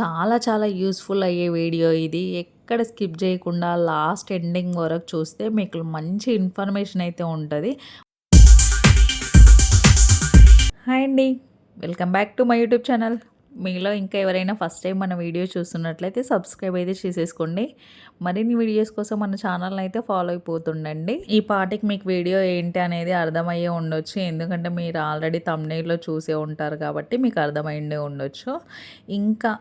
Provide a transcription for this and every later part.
చాలా చాలా యూస్ఫుల్ అయ్యే వీడియో ఇది. ఎక్కడ స్కిప్ చేయకుండా లాస్ట్ ఎండింగ్ వరకు చూస్తే మీకు మంచి ఇన్ఫర్మేషన్ అయితే ఉంటుంది. హాయ్ అండి. Welcome back to my YouTube channel. మీలో ఇంకా ఎవరైనా ఫస్ట్ టైం మన వీడియో చూస్తున్నట్లయితే సబ్స్క్రైబ్ అయితే చేసేసుకోండి. మరిన్ని వీడియోస్ కోసం మన ఛానల్ని అయితే ఫాలో అయిపోతుండండి. ఈ పాటికి మీకు వీడియో ఏంటి అనేది అర్థమయ్యే ఉండొచ్చు. ఎందుకంటే మీరు ఆల్రెడీ తమ్నేల్లో చూసే ఉంటారు కాబట్టి మీకు అర్థమైండే ఉండొచ్చు. ఇంకా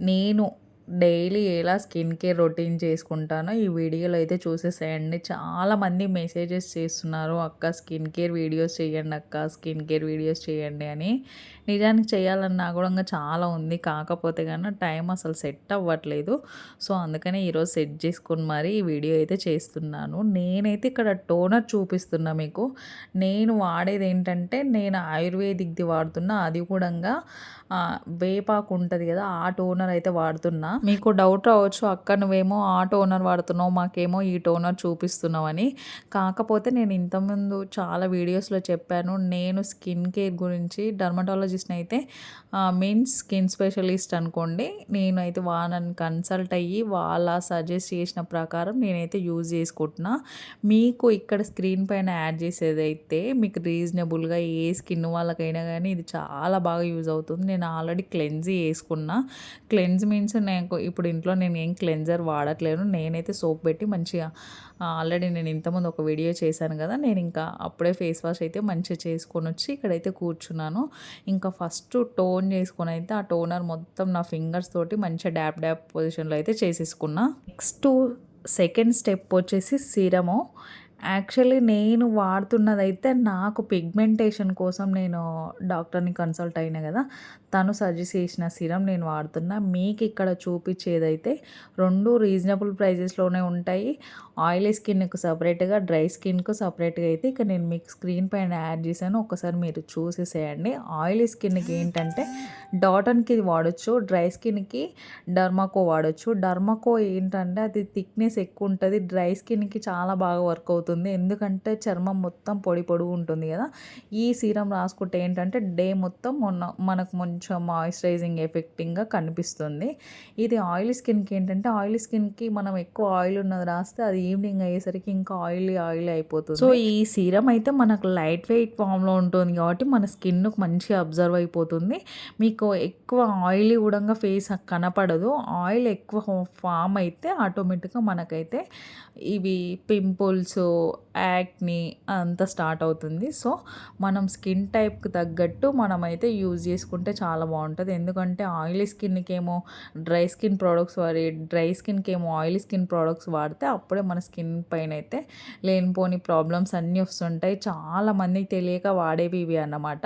నేను డైలీ ఎలా స్కిన్ కేర్ రొటీన్ చేసుకుంటానో ఈ వీడియోలో అయితే చూసేసేయండి. చాలామంది మెసేజెస్ చేస్తున్నారు అక్క స్కిన్ కేర్ వీడియోస్ చేయండి అక్క స్కిన్ కేర్ వీడియోస్ చేయండి అని. నిజానికి చేయాలన్నా కూడా కూడా చాలా ఉంది. కాకపోతే కానీ టైం అసలు సెట్ అవ్వట్లేదు. సో అందుకనే ఈరోజు సెట్ చేసుకుని మరి ఈ వీడియో అయితే చేస్తున్నాను. నేనైతే ఇక్కడ టోనర్ చూపిస్తున్నా మీకు. నేను వాడేది ఏంటంటే నేను ఆయుర్వేదిక్ది వాడుతున్నా. అది కూడా వేపాకు ఉంటుంది కదా ఆ టోనర్ అయితే వాడుతున్నా. మీకు డౌట్ రావచ్చు అక్క నువ్వేమో ఆ టోనర్ వాడుతున్నావు మాకేమో ఈ టోనర్ చూపిస్తున్నావు అని. కాకపోతే నేను ఇంతకుముందు చాలా వీడియోస్లో చెప్పాను. నేను స్కిన్ కేర్ గురించి డర్మటాలజిస్ట్ని అయితే మీన్స్ స్కిన్ స్పెషలిస్ట్ అనుకోండి. నేనైతే వాళ్ళని కన్సల్ట్ అయ్యి వాళ్ళ సజెస్ట్ చేసిన ప్రకారం నేనైతే యూజ్ చేసుకుంటున్నా. మీకు ఇక్కడ స్క్రీన్ పైన యాడ్ చేసేదైతే మీకు రీజనబుల్గా ఏ స్కిన్ వాళ్ళకైనా కానీ ఇది చాలా బాగా యూజ్ అవుతుంది. నేను ఆల్రెడీ క్లెన్స్ వేసుకున్నా క్లెన్స్ మీన్స్ నేను ఇప్పుడు ఇంట్లో నేను ఏం క్లెన్జర్ వాడట్లేను. నేనైతే సోప్ పెట్టి మంచిగా ఆల్రెడీ నేను ఇంతకుముందు ఒక వీడియో చేశాను కదా నేను ఇంకా అప్పుడే ఫేస్ వాష్ అయితే మంచిగా చేసుకొని వచ్చి ఇక్కడైతే కూర్చున్నాను. ఇంకా ఫస్ట్ టోన్ చేసుకొని అయితే ఆ టోనర్ మొత్తం నా ఫింగర్స్ తోటి మంచిగా డ్యాప్ డ్యాప్ పొజిషన్లో అయితే చేసేసుకున్నా. నెక్స్ట్ సెకండ్ స్టెప్ వచ్చేసి సీరము. యాక్చువల్లీ నేను వాడుతున్నదైతే నాకు పిగ్మెంటేషన్ కోసం నేను డాక్టర్ని కన్సల్ట్ అయినా కదా తను సజెస్ట్ చేసిన సిరం నేను వాడుతున్నా. మీకు ఇక్కడ చూపించేదైతే రెండు రీజనబుల్ ప్రైజెస్లోనే ఉంటాయి. ఆయిలీ స్కిన్కు సపరేట్గా డ్రై స్కిన్కు సపరేట్గా అయితే ఇక నేను మీకు స్క్రీన్ పైన యాడ్ చేశాను. ఒకసారి మీరు చూసేసేయండి. ఆయిలీ స్కిన్కి ఏంటంటే డాటన్కి వాడచ్చు డ్రై స్కిన్కి డర్మాకో వాడచ్చు. డర్మాకో ఏంటంటే అది థిక్నెస్ ఎక్కువ ఉంటుంది. డ్రై స్కిన్కి చాలా బాగా వర్క్ అవుతుంది. ఎందుకంటే చర్మం మొత్తం పొడి పొడుగు ఉంటుంది కదా. ఈ సీరం రాసుకుంటే ఏంటంటే డే మొత్తం మొన్న మనకు కొంచెం మాయిశ్చరైజింగ్ ఎఫెక్టింగ్గా కనిపిస్తుంది. ఇది ఆయిల్ స్కిన్కి ఏంటంటే ఆయిలీ స్కిన్కి మనం ఎక్కువ ఆయిల్ ఉన్నది రాస్తే అది ఈవినింగ్ అయ్యేసరికి ఇంకా ఆయిలీ ఆయిల్ అయిపోతుంది. సో ఈ సీరం అయితే మనకు లైట్ వెయిట్ ఫామ్లో ఉంటుంది కాబట్టి మన స్కిన్కు మంచిగా అబ్జర్వ్ అయిపోతుంది. మీకు ఎక్కువ ఆయిలీ కూడా ఫేస్ కనపడదు. ఆయిల్ ఎక్కువ ఫామ్ అయితే ఆటోమేటిక్గా మనకైతే ఇవి పింపుల్స్ యాక్ని అంతా స్టార్ట్ అవుతుంది. సో మనం స్కిన్ టైప్కి తగ్గట్టు మనమైతే యూజ్ చేసుకుంటే చాలా బాగుంటుంది. ఎందుకంటే ఆయిలీ స్కిన్కి ఏమో డ్రై స్కిన్ ప్రోడక్ట్స్ వాడి డ్రై స్కిన్కి ఏమో ఆయిలీ స్కిన్ ప్రోడక్ట్స్ వాడితే అప్పుడే మన స్కిన్ పైన అయితే లేనిపోని ప్రాబ్లమ్స్ అన్నీ వస్తుంటాయి. చాలా మందికి తెలియక వాడేవి ఇవి అన్నమాట.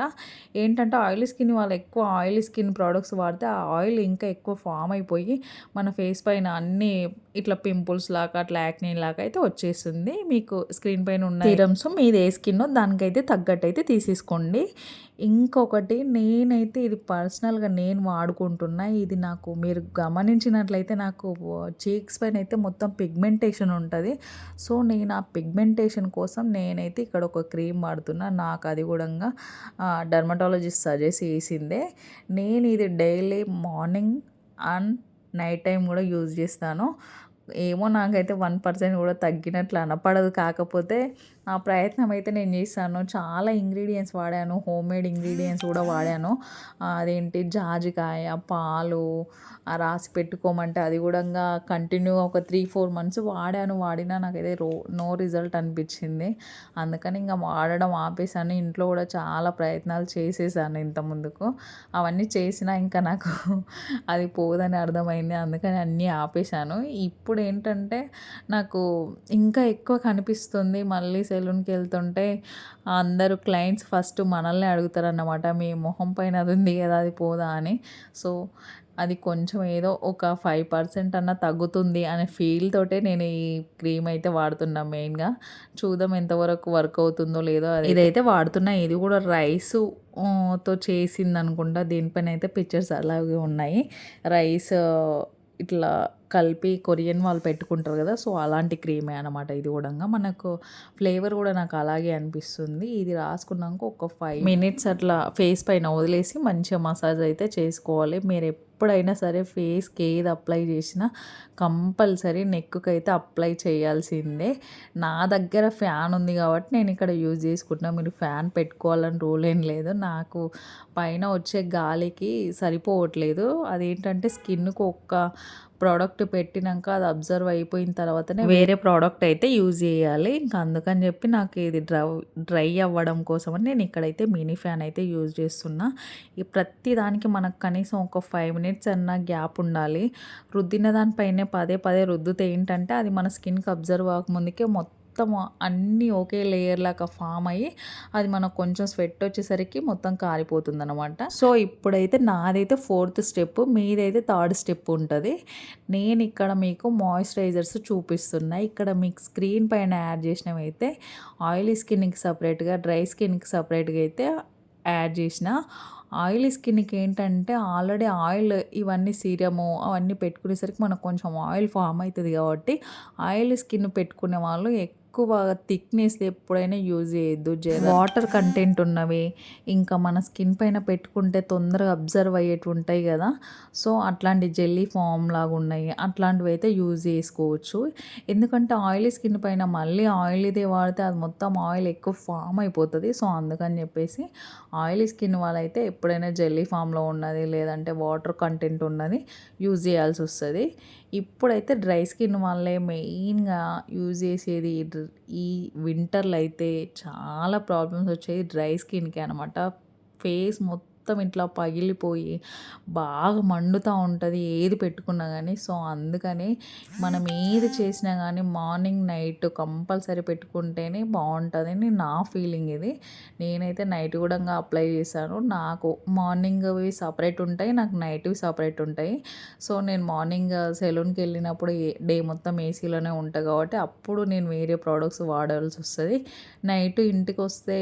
ఏంటంటే ఆయిలీ స్కిన్ వాళ్ళు ఎక్కువ ఆయిలీ స్కిన్ ప్రోడక్ట్స్ వాడితే ఆ ఆయిల్ ఇంకా ఎక్కువ ఫామ్ అయిపోయి మన ఫేస్ పైన అన్నీ ఇట్లా పింపుల్స్ లాగా అట్లా యాక్నీ లాగా అయితే వచ్చేస్తుంది మీకు స్క్రీన్ పైన ఉన్న సీరమ్స్ మీది ఏ స్కిన్ దానికైతే తగ్గట్టు అయితే తీసేసుకోండి. ఇంకొకటి నేనైతే ఇది పర్సనల్గా నేను వాడుకుంటున్నా. ఇది నాకు మీరు గమనించినట్లయితే నాకు చీక్స్ పైన అయితే మొత్తం పిగ్మెంటేషన్ ఉంటుంది. సో నేను ఆ పిగ్మెంటేషన్ కోసం నేనైతే ఇక్కడ ఒక క్రీమ్ వాడుతున్నా. నాకు అది కూడా డర్మటాలజిస్ట్ సజెస్ట్ చేసిందే. నేను ఇది daily morning and night time కూడా యూజ్ చేస్తాను. ఏమో నాకైతే వన్ పర్సెంట్ కూడా తగ్గినట్లు అనపడదు కాకపోతే ఆ ప్రయత్నం అయితే నేను చేశాను. చాలా ఇంగ్రీడియంట్స్ వాడాను. హోమ్ మేడ్ ఇంగ్రీడియంట్స్ కూడా వాడాను. అదేంటి? జాజికాయ పాలు రాసి పెట్టుకోమంటే అది కూడా కంటిన్యూ ఒక త్రీ ఫోర్ మంత్స్ వాడాను. వాడినా నాకైతే రో నో రిజల్ట్ అనిపించింది. అందుకని ఇంకా వాడడం ఆపేసాను ఇంట్లో కూడా చాలా ప్రయత్నాలు చేసేసాను ఇంత ముందుకు. అవన్నీ చేసినా ఇంకా నాకు అది పోదని అర్థమైంది. అందుకని అన్నీ ఆపేశాను. ఇప్పుడు ఏంటంటే నాకు ఇంకా ఎక్కువ కనిపిస్తుంది. మళ్ళీ సెలూన్కి వెళ్తుంటే అందరూ క్లయింట్స్ ఫస్ట్ మనల్ని అడుగుతారన్నమాట మీ మొహం పైన అది ఉంది కదా అది పోదా? అని. సో అది కొంచెం ఏదో ఒక ఫైవ్ పర్సెంట్ అన్న తగ్గుతుంది అనే ఫీల్ తోటే నేను ఈ క్రీమ్ అయితే వాడుతున్నా మెయిన్గా. చూద్దాం ఎంతవరకు వర్క్ అవుతుందో లేదో ఇదైతే వాడుతున్నా ఇది కూడా రైస్తో చేసింది అనుకుంటా దీనిపైన అయితే పిక్చర్స్ అలాగే ఉన్నాయి. రైస్ ఇట్లా కలిపి కొరియన్ వాళ్ళు పెట్టుకుంటారు కదా సో అలాంటి క్రీమే అనమాట ఇది కూడా మనకు ఫ్లేవర్ కూడా నాకు అలాగే అనిపిస్తుంది. ఇది రాసుకున్నాక ఒక ఫైవ్ మినిట్స్ అట్లా ఫేస్ పైన వదిలేసి మంచిగా మసాజ్ అయితే చేసుకోవాలి. మీరు ఎప్పుడైనా సరే ఫేస్కి ఏది అప్లై చేసినా కంపల్సరీ నెక్కి అయితే అప్లై చేయాల్సిందే. నా దగ్గర ఫ్యాన్ ఉంది కాబట్టి నేను ఇక్కడ యూజ్ చేసుకుంటున్నా. మీరు ఫ్యాన్ పెట్టుకోవాలని రూల్ ఏం లేదు. నాకు పైన వచ్చే గాలికి సరిపోవట్లేదు. అదేంటంటే స్కిన్కు ఒక్క ప్రోడక్ట్ పెట్టినాక అది అబ్జర్వ్ అయిపోయిన తర్వాతనే వేరే ప్రోడక్ట్ అయితే యూజ్ చేయాలి. ఇంకా అందుకని చెప్పి నాకు ఇది డ్రై డ్రై అవ్వడం కోసమని నేను ఇక్కడైతే మినీ ఫ్యాన్ అయితే యూజ్ చేస్తున్నా. ఈ ప్రతి దానికి మనకు కనీసం ఒక ఫైవ్ మినిట్స్ అన్న గ్యాప్ ఉండాలి. రుద్దిన దానిపైనే పదే పదే రుద్దుతే ఏంటంటే అది మన స్కిన్కి అబ్జర్వ్ అవ్వకముందుకే మొత్తం మొత్తం అన్నీ ఒకే లేయర్ లాగా ఫామ్ అయ్యి అది మనకు కొంచెం స్వెట్ వచ్చేసరికి మొత్తం కారిపోతుంది అనమాట సో ఇప్పుడైతే నాదైతే ఫోర్త్ స్టెప్ మీదైతే థర్డ్ స్టెప్ ఉంటుంది. నేను ఇక్కడ మీకు మాయిశ్చరైజర్స్ చూపిస్తున్నా. ఇక్కడ మీకు స్క్రీన్ పైన యాడ్ చేసినవి అయితే ఆయిలీ స్కిన్కి సపరేట్గా డ్రై స్కిన్కి సపరేట్గా అయితే యాడ్ చేసిన. ఆయిలీ స్కిన్కి ఏంటంటే ఆల్రెడీ ఆయిల్ ఇవన్నీ సీరము అవన్నీ పెట్టుకునేసరికి మనకు కొంచెం ఆయిల్ ఫామ్ అవుతుంది కాబట్టి ఆయిల్ స్కిన్ పెట్టుకునే వాళ్ళు ఎక్కువ థిక్నెస్ ఎప్పుడైనా యూజ్ చేయొద్దు. వాటర్ కంటెంట్ ఉన్నవి ఇంకా మన స్కిన్ పైన పెట్టుకుంటే తొందరగా అబ్జర్వ్ అయ్యేటి ఉంటాయి కదా. సో అట్లాంటి జెల్లీ ఫామ్ లాగా ఉన్నాయి. అట్లాంటివి అయితే యూజ్ చేసుకోవచ్చు. ఎందుకంటే ఆయిలీ స్కిన్ పైన మళ్ళీ ఆయిల్ ఇదే వాడితే అది మొత్తం ఆయిల్ ఎక్కువ ఫామ్ అయిపోతుంది. సో అందుకని చెప్పేసి ఆయిలీ స్కిన్ వాళ్ళైతే ఎప్పుడైనా జెల్లీ ఫామ్లో ఉన్నది లేదంటే వాటర్ కంటెంట్ ఉన్నది యూజ్ చేయాల్సి వస్తుంది. ఇప్పుడైతే డ్రై స్కిన్ వాళ్ళే మెయిన్గా యూజ్ చేసేది ఈ వింటర్లో అయితే చాలా ప్రాబ్లమ్స్ వచ్చాయి. డ్రై స్కిన్కి అనమాట ఫేస్ మొత్తం మొత్తం ఇట్లా పగిలిపోయి బాగా మండుతూ ఉంటుంది ఏది పెట్టుకున్నా కానీ సో అందుకని మనం ఏది చేసినా కానీ మార్నింగ్ నైట్ కంపల్సరీ పెట్టుకుంటేనే బాగుంటుందని నా ఫీలింగ్ ఇది. నేనైతే నైట్ కూడా అప్లై చేశాను. నాకు మార్నింగ్వి సపరేట్ ఉంటాయి నాకు నైట్వి సపరేట్ ఉంటాయి. సో నేను మార్నింగ్ సెలూన్కి వెళ్ళినప్పుడు డే మొత్తం ఏసీలోనే ఉంటాయి కాబట్టి అప్పుడు నేను వేరే ప్రోడక్ట్స్ వాడాల్సి వస్తుంది. నైట్ ఇంటికి వస్తే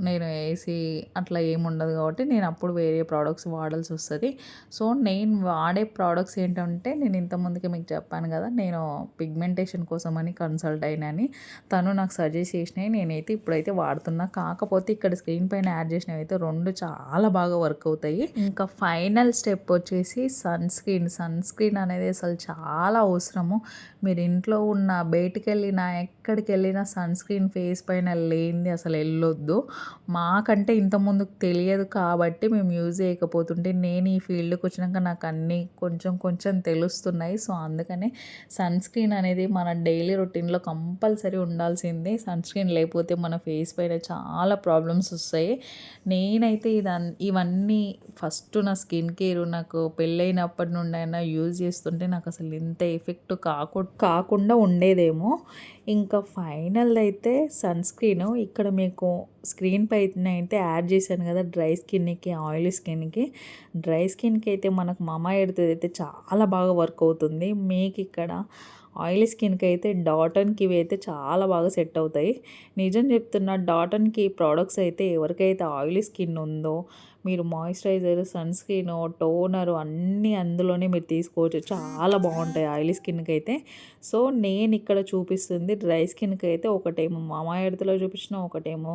నేను ఏసీ అట్లా ఏముండదు కాబట్టి నేను అప్పుడు వేరే ప్రోడక్ట్స్ వాడాల్సి వస్తుంది. సో నేను వాడే ప్రోడక్ట్స్ ఏంటంటే నేను ఇంతకుముందుకే మీకు చెప్పాను కదా నేను పిగ్మెంటేషన్ కోసం అని కన్సల్ట్ అయినని. తను నాకు సజెస్ట్ చేసినాయి నేనైతే ఇప్పుడైతే వాడుతున్నా. కాకపోతే ఇక్కడ స్క్రీన్ పైన యాడ్ చేసినవి అయితే రెండు చాలా బాగా వర్క్ అవుతాయి. ఇంకా ఫైనల్ స్టెప్ వచ్చేసి సన్ స్క్రీన్ సన్ స్క్రీన్ అనేది అసలు చాలా అవసరము. మీరు ఇంట్లో ఉన్న బయటికి వెళ్ళినా ఎక్కడికి వెళ్ళినా సన్ స్క్రీన్ ఫేస్ పైన లేనిది అసలు వెళ్ళొద్దు. మాకంటే ఇంతకుముందుకు తెలియదు కాబట్టి మేము యూజ్ చేయకపోతుంటే నేను ఈ ఫీల్డ్కి వచ్చినాక నాకు అన్నీ కొంచెం కొంచెం తెలుస్తున్నాయి. సో అందుకనే సన్ స్క్రీన్ అనేది మన డైలీ రొటీన్లో కంపల్సరీ ఉండాల్సిందే. సన్ స్క్రీన్ లేకపోతే మన ఫేస్ పైన చాలా ప్రాబ్లమ్స్ వస్తాయి. నేనైతే ఇదన్ ఇవన్నీ ఫస్ట్ నా స్కిన్ కేర్ నాకు పెళ్ళైనప్పటి నుండి అయినా యూజ్ చేస్తుంటే నాకు అసలు ఇంత ఎఫెక్ట్ కాకు కాకుండా ఉండేదేమో. ఇంకా ఫైనల్ అయితే సన్ స్క్రీన్. ఇక్కడ మీకు స్క్రీన్ పైన అయితే యాడ్ చేశాను కదా డ్రై స్కిన్కి ఆయిలీ స్కిన్కి. డ్రై స్కిన్కి అయితే మనకు మమా ఎడితే అయితే చాలా బాగా వర్క్ అవుతుంది. మీకు ఇక్కడ ఆయిలీ స్కిన్కి అయితే డాటన్కి ఇవి అయితే చాలా బాగా సెట్ అవుతాయి. నిజం చెప్తున్నా డాటన్కి ప్రోడక్ట్స్ అయితే ఎవరికైతే ఆయిలీ స్కిన్ ఉందో మీరు మాయిశ్చరైజర్ సన్ స్క్రీన్ టోనర్ అన్నీ అందులోనే మీరు తీసుకోవచ్చు. చాలా బాగుంటాయి ఆయిలీ స్కిన్కి అయితే సో నేను ఇక్కడ చూపిస్తుంది డ్రై స్కిన్కి అయితే ఒకటేమో మామా ఎడతలో చూపించిన ఒకటేమో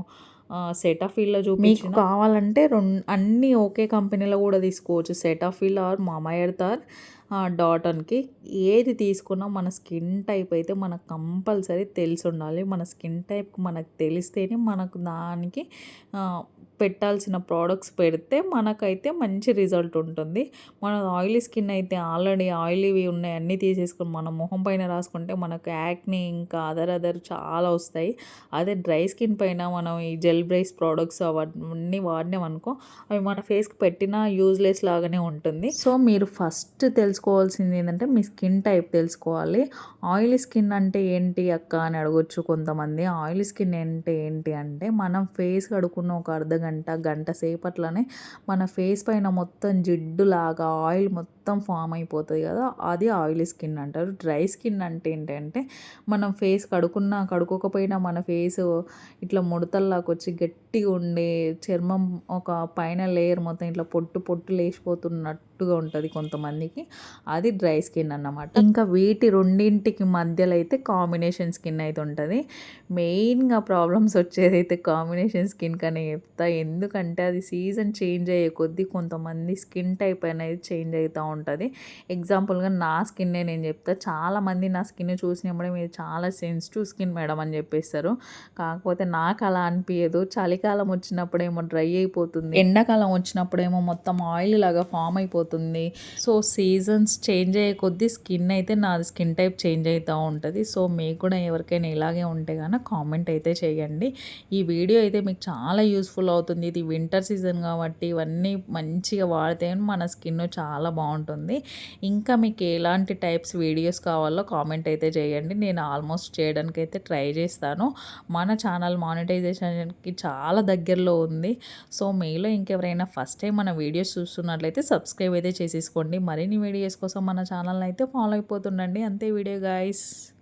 సెటాఫిల్లో చూపించిన. కావాలంటే రెండు అన్నీ ఒకే కంపెనీలో కూడా తీసుకోవచ్చు. సెటాఫీల్ ఆర్ మామా ఎడతార్ డాటన్కి ఏది తీసుకున్నా మన స్కిన్ టైప్ అయితే మనకు కంపల్సరీ తెలిసి ఉండాలి. మన స్కిన్ టైప్ మనకు తెలిస్తేనే మనకు దానికి పెట్టాల్సిన ప్రోడక్ట్స్ పెడితే మనకైతే మంచి రిజల్ట్ ఉంటుంది. మన ఆయిలీ స్కిన్ అయితే ఆల్రెడీ ఆయిలీవి ఉన్నాయి. అన్నీ తీసేసుకుని మన మొహం పైన రాసుకుంటే మనకు యాక్ని ఇంకా అదర్ అదర్ చాలా వస్తాయి. అదే డ్రై స్కిన్ పైన మనం ఈ జెల్ బ్రైస్ ప్రోడక్ట్స్ అవన్నీ వాడినాం అనుకో అవి మన ఫేస్కి పెట్టినా యూజ్లెస్ లాగానే ఉంటుంది. సో మీరు ఫస్ట్ తెలుసుకోవాల్సింది ఏంటంటే మీ స్కిన్ టైప్ తెలుసుకోవాలి. ఆయిలీ స్కిన్ అంటే ఏంటి అక్క అని అడగొచ్చు కొంతమంది. ఆయిలీ స్కిన్ అంటే ఏంటి అంటే మనం ఫేస్ కడుక్కున్న ఒక అర్ధ గంట గంట సేపట్లోనే మన ఫేస్ పైన మొత్తం జిడ్డులాగా ఆయిల్ మొత్తం మొత్తం ఫామ్ అయిపోతుంది కదా అది ఆయిలీ స్కిన్ అంటారు. డ్రై స్కిన్ అంటే ఏంటంటే మనం ఫేస్ కడుకున్నా కడుక్కోకపోయినా మన ఫేస్ ఇట్లా ముడతల్లాకి వచ్చి గట్టిగా ఉండే చర్మం ఒక పైన లేయర్ మొత్తం ఇట్లా పొట్టు పొట్టు లేచిపోతున్నట్టుగా ఉంటుంది కొంతమందికి. అది డ్రై స్కిన్ అన్నమాట. ఇంకా వీటి రెండింటికి మధ్యలో అయితే కాంబినేషన్ స్కిన్ అయితే ఉంటుంది. మెయిన్గా ప్రాబ్లమ్స్ వచ్చేది అయితే కాంబినేషన్ స్కిన్ కానీ చెప్తా. ఎందుకంటే అది సీజన్ చేంజ్ అయ్యే కొద్దీ కొంతమంది స్కిన్ టైప్ అనేది చేంజ్ అవుతూ ఉంటుంది ఎగ్జాంపుల్గా నా స్కిన్నే నేను చెప్తా. చాలామంది నా స్కిన్ చూసినప్పుడే మీరు చాలా సెన్సిటివ్ స్కిన్ మేడం అని చెప్పేస్తారు. కాకపోతే నాకు అలా అనిపించదు చలికాలం వచ్చినప్పుడేమో డ్రై అయిపోతుంది. ఎండాకాలం వచ్చినప్పుడేమో మొత్తం ఆయిల్ లాగా ఫామ్ అయిపోతుంది. సో సీజన్స్ చేంజ్ అయ్యే కొద్దీ స్కిన్ అయితే నాది స్కిన్ టైప్ చేంజ్ అవుతూ ఉంటుంది. సో మీకు కూడా ఎవరికైనా ఇలాగే ఉంటే కనుక కామెంట్ అయితే చేయండి. ఈ వీడియో అయితే మీకు చాలా యూస్ఫుల్ అవుతుంది. ఇది వింటర్ సీజన్ కాబట్టి ఇవన్నీ మంచిగా వాడితే మన స్కిన్ చాలా బాగుంటుంది. ఉంటుంది. ఇంకా మీకు ఎలాంటి టైప్స్ వీడియోస్ కావాలో కామెంట్ అయితే చేయండి. నేను ఆల్మోస్ట్ చేయడానికి అయితే ట్రై చేస్తాను. మన ఛానల్ మానిటైజేషన్కి చాలా దగ్గరలో ఉంది. సో మీలో ఇంకెవరైనా ఫస్ట్ టైం మన వీడియోస్ చూస్తున్నట్లయితే సబ్స్క్రైబ్ అయితే చేసేసుకోండి. మరిన్ని వీడియోస్ కోసం మన ఛానల్ అయితే ఫాలో అయిపోతుండండి. అంతే వీడియో గాయస్.